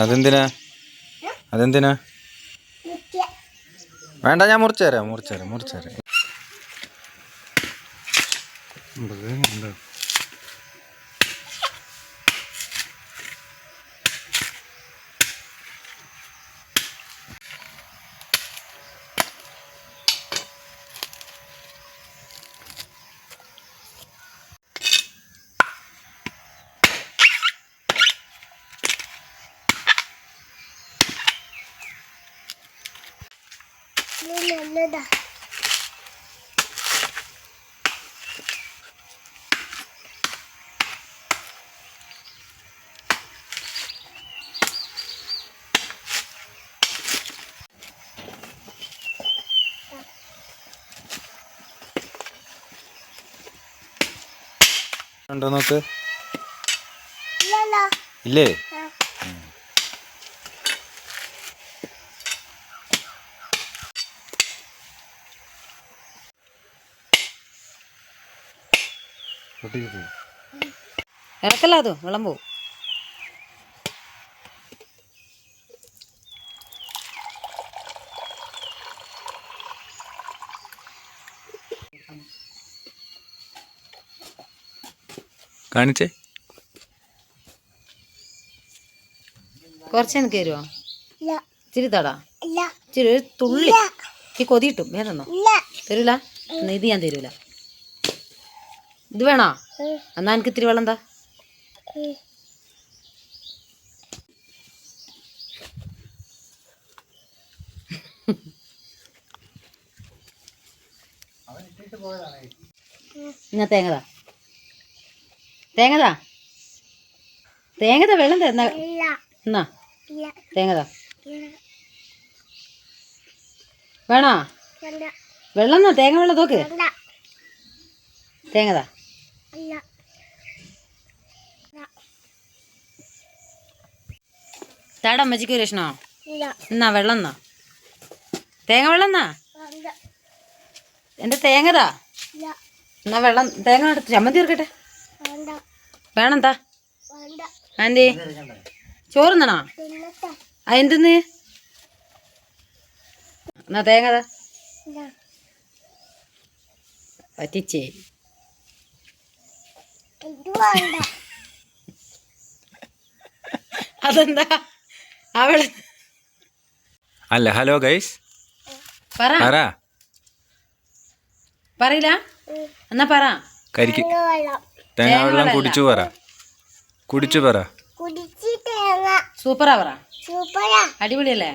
അതെന്തിനാ? അതെന്തിനാ? വേണ്ട ഞാൻ മുറിച്ചു തരാം മുറിച്ചു തരാം മുറിച്ചു തരാം. നല്ലതാ ഉണ്ടോ നോക്ക്? ഇല്ലേ? ഇറക്കല്ല അത് വെള്ളം പോവും. കാണിച്ചേ. കുറച്ച് എനിക്ക് തരുമോ ഇല്ല. ഇച്ചിരി തടാ. ഇല്ല. ഇച്ചിരി ഒരു തുള്ളി. ഈ കൊതിയിട്ടും ഇല്ല. തരൂല? ഇത് ഞാൻ തരൂല. ഇത് വേണോ? എന്നാ എനിക്ക് ഇത്തിരി വെള്ളം എന്താ. എന്നാ തേങ്ങതാ തേങ്ങതാ തേങ്ങതാ വെള്ളം എന്നാ തേങ്ങതാ വേണോ? വെള്ളം എന്നാ തേങ്ങ വെള്ളം തോക്ക്. തേങ്ങതാ താടാ അമ്മച്ചിക്ക് ഒരു ഇല്ല. എന്നാ വെള്ളം എന്നാ തേങ്ങ വെള്ളം. എന്നാ എന്റെ എന്റെ തേങ്ങതാ എന്നാ വെള്ളം തേങ്ങ എടുത്ത് ചമ്മന്തി തീർക്കട്ടെ വേണെന്താ? വേണ്ട. ആന്റി തിന്നട്ടെ. ആ എന്തെന്ന്? എന്നാ തേങ്ങതാ? പറ്റിച്ചേ. അതെന്താ? അവൾ അല്ല ഹലോ ഗൈസ് പറ. പറയില്ല. എന്നാ പറ. കരിക്ക് തേങ്ങ വെള്ളം. കുടിച്ചു പറ. കുടിച്ചു പറ. സൂപ്പറാ പറ. അടിപൊളിയല്ലേ?